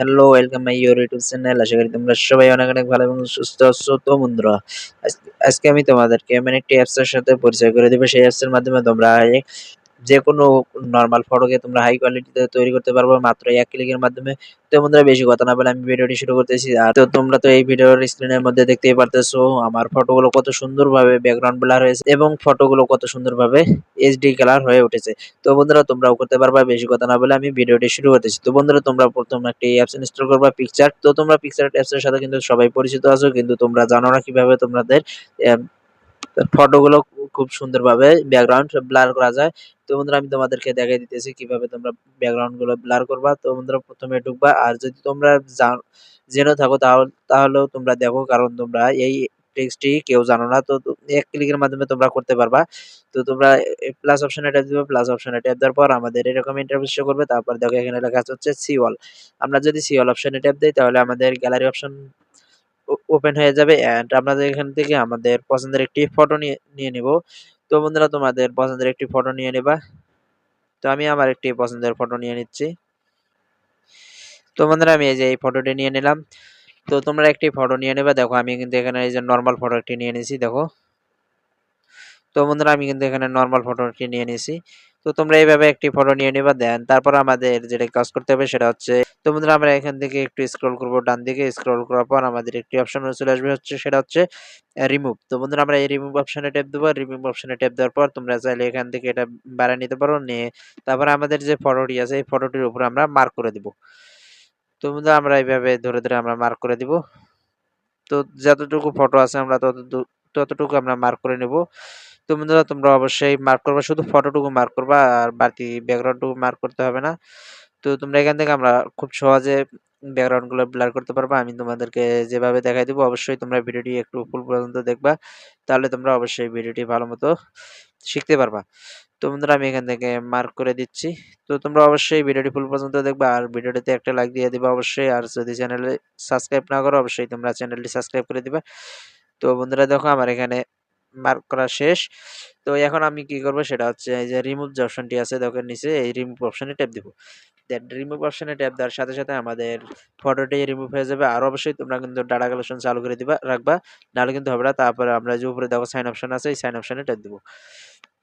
Hello welcome my your YouTube channel আশা করি তোমরা সবাই অনেক অনেক ভালো এবং সুস্থ আছো। তো বন্ধুরা, আজ- আজকে আমি তোমাদেরকে এমন একটি অ্যাপসের সাথে পরিচয় করে দেবো। সেই অ্যাপসের মাধ্যমে তোমরা যে কোনো নর্মাল ফটোকে তোমরা হাই কোয়ালিটিতে তৈরি করতে পারবে মাত্র এক ক্লিকের মাধ্যমে। তো বন্ধুরা, বেশি কথা না বলে আমি ভিডিওটি শুরু করতেছি। আর তো তোমরা তো এই ভিডিওর স্ক্রিনের মধ্যে দেখতেই পারতেছো, আমার ফটোগুলো কত সুন্দরভাবে ব্যাকগ্রাউন্ড ব্লার হয়েছে এবং ফটোগুলো কত সুন্দরভাবে এইচডি কালার হয়ে উঠেছে। তো বন্ধুরা, তোমরাও করতে পারবা, বেশি কথা না বলে আমি ভিডিওটি শুরু করতেছি। তো বন্ধুরা, তোমরা প্রথম একটি অ্যাপস ইনস্টল করবা পিকচার তো তোমরা পিকচার অ্যাপসের সাথে কিন্তু সবাই পরিচিত আছো, কিন্তু তোমরা জানো না কীভাবে তোমাদের ফটোগুলো খুব সুন্দরভাবে ব্যাকগ্রাউন্ড ব্লার করা যায়। তো বন্ধুরা, আমি তোমাদেরকে দেখাই দিতেছি কীভাবে তোমরা ব্যাকগ্রাউন্ডগুলো ব্লার করবা। তো বন্ধুরা, প্রথমে ঢুকবা আর যদি তোমরা জান- থাকো তাহলে, তাহলেও তোমরা দেখো কারণ তোমরা এই টেক্সটটি কেউ জানো না। তো এক ক্লিকের মাধ্যমে তোমরা করতে পারবা। তো তোমরা প্লাস অপশনে ট্যাপ দিবে প্লাস অপশনে ট্যাপ দেওয়ার পর আমাদের এরকম ইন্টারফেস শো করবে। তারপর দেখো এখানে লেখা হচ্ছে সি আমরা যদি সি অল অপশনে ট্যাপ দিই, তাহলে আমাদের গ্যালারি অপশন ওপেন হয়ে যাবে এন্ড আমরা এখান থেকে আমাদের পছন্দের একটি ফটো নিয়ে নিয়ে নিব। তো বন্ধুরা, তোমাদের পছন্দের একটি ফটো নিয়ে নেবা। তো আমি আমার একটি পছন্দের ফটো নিয়ে নিচ্ছি। তো বন্ধুরা, আমি এই যে এই ফটোটি নিয়ে নিলাম। তো তোমরা একটি ফটো নিয়ে নেবে। দেখো, আমি কিন্তু এখানে এই যে নর্মাল ফটো একটি নিয়ে নিয়েছি দেখো। তো বন্ধুরা, আমি কিন্তু এখানে নর্মাল ফটো ফটোটি নিয়ে নিয়েছি তো তোমরা এইভাবে একটি ফটো নিয়ে নেবা দেন তারপর আমাদের যেটা কাজ করতে হবে সেটা হচ্ছে, তো বন্ধুরা আমরা এখান থেকে একটু স্ক্রল করব ডান দিকে স্ক্রল করার পর আমাদের একটি অপশন চলে আসবে হচ্ছে, সেটা হচ্ছে রিমুভ তো বন্ধুরা আমরা এই রিমুভ অপশনে ট্যাপ দেবো রিমুভ অপশনে ট্যাপ দেওয়ার পর তোমরা চাইলে এখান থেকে এটা বাড়ায় নিতে পারো, নিয়ে তারপর আমাদের যে ফটোটি আছে, এই ফটোটির উপর আমরা মার্ক করে দিব। তো বন্ধুরা আমরা এইভাবে ধরে ধরে আমরা মার্ক করে দিব। তো যতটুকু ফটো আছে আমরা ততটুকু ততটুকু আমরা মার্ক করে নেব। তো বন্ধুরা, তোমরা অবশ্যই মার্ক করবা। শুধু ফটোটুকু মার্ক করবা আর বাকি ব্যাকগ্রাউন্ডটুকু মার্ক করতে হবে না। তো তোমরা এখান থেকে আমরা খুব সহজে ব্যাকগ্রাউন্ডগুলো ব্লার করতে পারবা। আমি তোমাদেরকে যেভাবে দেখাই দেবো, অবশ্যই তোমরা ভিডিওটি একটু ফুল পর্যন্ত দেখবা। তাহলে তোমরা অবশ্যই ভিডিওটি ভালো মতো শিখতে পারবা। তো বন্ধুরা, আমি এখান থেকে মার্ক করে দিচ্ছি। তো তোমরা অবশ্যই ভিডিওটি ফুল পর্যন্ত দেখবা আর ভিডিওটিতে একটা লাইক দিয়ে দিবা অবশ্যই। আর যদি চ্যানেলে সাবস্ক্রাইব না করো, অবশ্যই তোমরা চ্যানেলটি সাবস্ক্রাইব করে দিবা। তো বন্ধুরা, দেখো আমার এখানে মার্ক করা শেষ। তো এখন আমি কি করব সেটা হচ্ছে এই যে রিমুভ যে অপশনটি আছে দেখো নিচে, এই রিমুভ অপশনে ট্যাপ দিব। দেন রিমুভ অপশনে ট্যাপ দেওয়ার সাথে সাথে আমাদের ফটোটি রিমুভ হয়ে যাবে। আর অবশ্যই তোমরা কিন্তু ডাটা কালেকশন চালু করে দিবা, রাখবা। নাহলে কিন্তু হবে না। তারপরে আমরা যে উপরে দেখো সাইন অপশন আছে, এই সাইন অপশনে ট্যাপ দিব।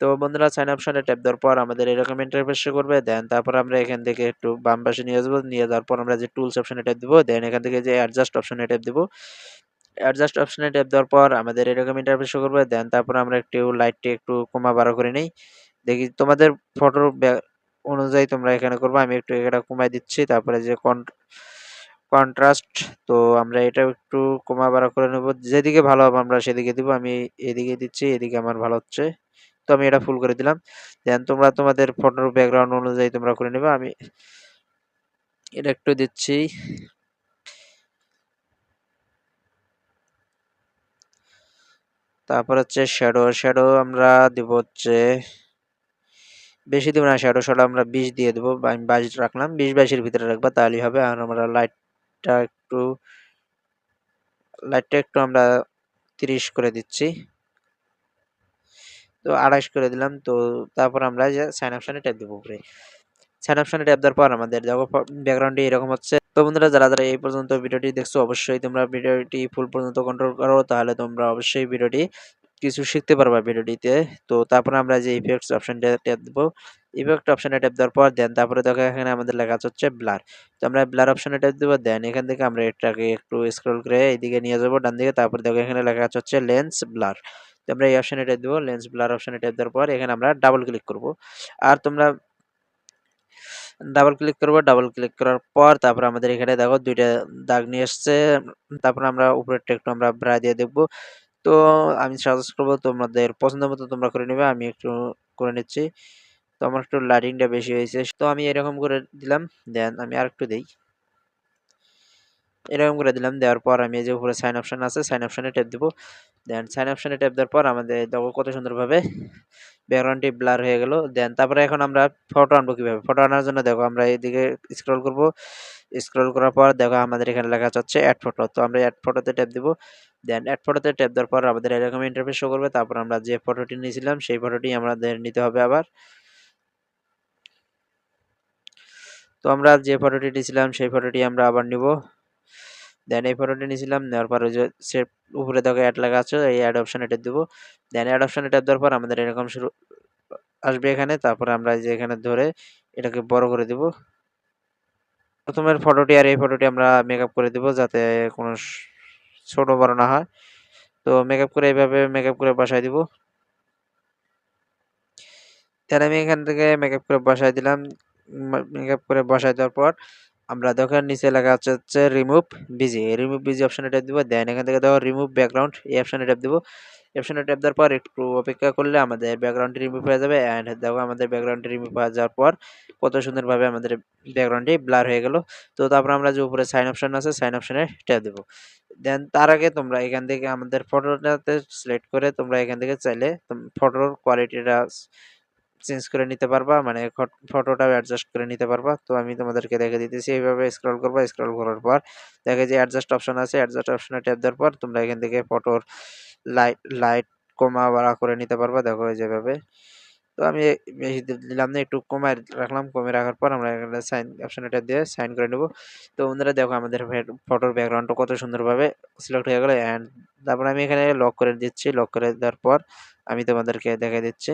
তো বন্ধুরা সাইন অপশনে ট্যাপ দেওয়ার পর আমাদের এরকম ইন্টারফেস করবে। দেন তারপর আমরা এখান থেকে একটু বাম পাশে নিয়ে যাব। নিয়ে যাওয়ার পর আমরা যে টুলস অপশনে ট্যাপ দিব দেন এখান থেকে যে অ্যাডজাস্ট অপশনে ট্যাপ দিব। অ্যাডজাস্ট অপশনে ট্যাপ দেওয়ার পর আমাদের এরকম ইন্টারফেস শো করবে দেন তারপর আমরা একটু লাইটটি একটু কমা বাড়া করে নেই। দেখি তোমাদের ফটোর অনুযায়ী তোমরা এখানে করবে, আমি একটু এটা কমাই দিচ্ছি, তারপরে যে কন্ট্রাস্ট তো আমরা এটা একটু কমা বাড়া করে নেব। যেদিকে ভালো হবে আমরা সেদিকে দিব, আমি এদিকে দিচ্ছি, এদিকে আমার ভালো হচ্ছে। তো আমি এটা ফুল করে দিলাম। দেন তোমরা তোমাদের ফটোর ব্যাকগ্রাউন্ড অনুযায়ী তোমরা করে নেবে। আমি এটা একটু দিচ্ছি। তারপর হচ্ছে শ্যাডো শ্যাডো আমরা দিব হচ্ছে, বেশি দিব না শ্যাডো শ্যাডো আমরা বিশ দিয়ে দেবো আমি বাইশ রাখলাম, বিশ বাইশের ভিতরে রাখবা, তাহলেই হবে। আর আমরা লাইটটা একটু লাইটটা একটু আমরা তিরিশ করে দিচ্ছি। তো আড়াইশ করে দিলাম, তো তারপর আমরা যে সাইন অপশনে ট্যাপ দেবো উপরে। সাইন অপশনে ট্যাপ দেওয়ার পর আমাদের দেখো ব্যাকগ্রাউন্ডে এরকম হচ্ছে। তো বন্ধুরা, যারা যারা এই পর্যন্ত ভিডিওটি দেখছ, অবশ্যই তোমরা ভিডিওটি ফুল পর্যন্ত কন্ট্রোল করো, তাহলে তোমরা অবশ্যই ভিডিওটি কিছু শিখতে পারবা ভিডিওটিতে। তো তারপরে আমরা যে ইফেক্টস অপশনটা ট্যাপ দেবো ইফেক্ট অপশনে ট্যাপ দেওয়ার পর দেন তারপরে দেখো এখানে আমাদের লেখা হচ্ছে ব্লার তো আমরা ব্লার অপশনে ট্যাপ দেবো দেন এখান থেকে আমরা এটাকে একটু স্ক্রল করে এইদিকে নিয়ে যাব, ডান দিকে। তারপরে দেখো এখানে লেখা হচ্ছে লেন্স ব্লার তো আমরা এই অপশনে ট্যাপ দেবো লেন্স ব্লার অপশনে ট্যাপ দেওয়ার পর এখানে আমরা ডাবল ক্লিক করব। আর তোমরা ডাবল ক্লিক করব ডাবল ক্লিক করার পর তারপর আমাদের এখানে দেখো দুইটা দাগ নিয়ে এসছে। তারপর আমরা উপরেরটা একটু আমরা ব্রা দিয়ে দেখব। তো আমি সাজেস্ট করব তোমাদের পছন্দ মতো তোমরা করে নেবে, আমি একটু করে নিচ্ছি। তো আমার একটু লাইটিংটা বেশি হয়েছে। তো আমি এরকম করে দিলাম, দেন আমি আর একটু দিই। এরকম করে দিলাম, দেওয়ার পর আমি এই যে উপরে সাইন অপশন আছে সাইন অপশানে ট্যাপ দেবো। দেন সাইন অপশনে ট্যাপ দেওয়ার পর আমাদের দেখো কত সুন্দরভাবে ব্যাকগ্রাউন্ডটি ব্লার হয়ে গেল। দেন তারপরে এখন আমরা ফটো আনব কীভাবে? ফটো আনার জন্য দেখো আমরা এইদিকে স্ক্রল করব। স্ক্রল করার পর দেখো আমাদের এখানে লেখা হচ্ছে অ্যাড ফটো তো আমরা অ্যাড ফটোতে ট্যাপ দিব। দেন অ্যাড ফটোতে ট্যাপ দেওয়ার পর আমাদের এরকম ইন্টারফেস শো করবে। তারপর আমরা যে ফটোটি নিয়েছিলাম সেই ফটোটি আমাদের নিতে হবে আবার। তো আমরা যে ফটোটি নিয়েছিলাম সেই ফটোটি আমরা আবার নিব। দেন এই ফটোটি নিয়েছিলাম, নেওয়ার পর ওই যে সে উপরে দেখো অ্যাড লাগা আছে, এই অ্যাড অপশন এটা দেবো। দেন অ্যাড অপশন এটা দেওয়ার পর আমাদের এরকম শুরু আসবে এখানে, তারপরে আমরা যে এখানে ধরে এটাকে বড় করে দিব। প্রথমের ফটোটি আর এই ফটোটি আমরা মেকআপ করে দিব যাতে কোনো ছোট বড় না হয়। তো মেকআপ করে এইভাবে মেকআপ করে বসাই দিব। তাহলে আমি এখান থেকে মেকআপ করে বসাই দিলাম। মেকআপ করে বসাই দেওয়ার পর আমরা দেখেন নিচে লেখা আছে, হচ্ছে রিমুভ বিজি রিমুভ বিজি অপশনে ট্যাপ দিব দেন এখান থেকে দেখো রিমুভ ব্যাকগ্রাউন্ড এই অপশনে ট্যাপ দিব। অপশনে ট্যাপ দেওয়ার পর একটু অপেক্ষা করলে আমাদের ব্যাকগ্রাউন্ডটি রিমুভ হয়ে যাবে অ্যান্ড দেখো আমাদের ব্যাকগ্রাউন্ডটি রিমুভ হয়ে যাওয়ার পর কত সুন্দরভাবে আমাদের ব্যাকগ্রাউন্ডটি ব্লার হয়ে গেল। তো তারপর আমরা যে উপরে সাইন অপশন আছে সাইন অপশানে ট্যাপ দেবো। দেন তার আগে তোমরা এখান থেকে আমাদের ফটোটাতে সিলেক্ট করে তোমরা এখান থেকে চাইলে ফটোর কোয়ালিটিটা চেঞ্জ করে নিতে পারবা মানে ফটোটাও অ্যাডজাস্ট করে নিতে পারবা। তো আমি তোমাদেরকে দেখে দিতেছি, এইভাবে স্ক্রল করবা স্ক্রল করার পর দেখে যে অ্যাডজাস্ট অপশন আছে অ্যাডজাস্ট অপশনে ট্যাপ দেওয়ার পর তোমরা এখান থেকে ফটোর লাইট লাইট কমা বাড়া করে নিতে পারবা, দেখো যেভাবে। তো আমি দিলাম না, একটু কমায় রাখলাম, কমে রাখার পর আমরা এখানে সাইন অপশনে দিয়ে সাইন করে নেব। তো বন্ধুরা দেখো আমাদের ফটোর ব্যাকগ্রাউন্ডটা কত সুন্দরভাবে সিলেক্ট হয়ে গেলো অ্যান্ড তারপর আমি এখানে লক করে দিচ্ছি লক করে দেওয়ার পর আমি তোমাদেরকে দেখে দিচ্ছি।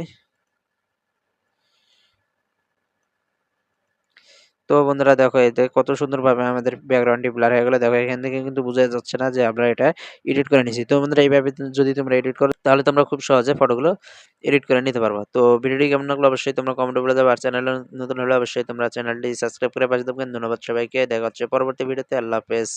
তো বন্ধুরা দেখো, এতে কত সুন্দরভাবে আমাদের ব্যাকগ্রাউন্ডটি ব্লার হয়ে গেলো। দেখো, এখান থেকে কিন্তু বোঝা যাচ্ছে না যে আমরা এটা এডিট করে নিয়েছি। তো বন্ধুরা, এইভাবে যদি তোমরা এডিট করো, তাহলে তোমরা খুব সহজে ফটোগুলো এডিট করে নিতে পারব। তো ভিডিওটি কেমন লাগল অবশ্যই তোমরা কমেন্ট বলে দেবো। আর চ্যানেল নতুন হলে অবশ্যই তোমরা চ্যানেলটি সাবস্ক্রাইব করে পাশে থাকবেন। ধন্যবাদ সবাইকে। দেখা হচ্ছে পরবর্তী ভিডিওতে। আল্লাহ হাফেজ।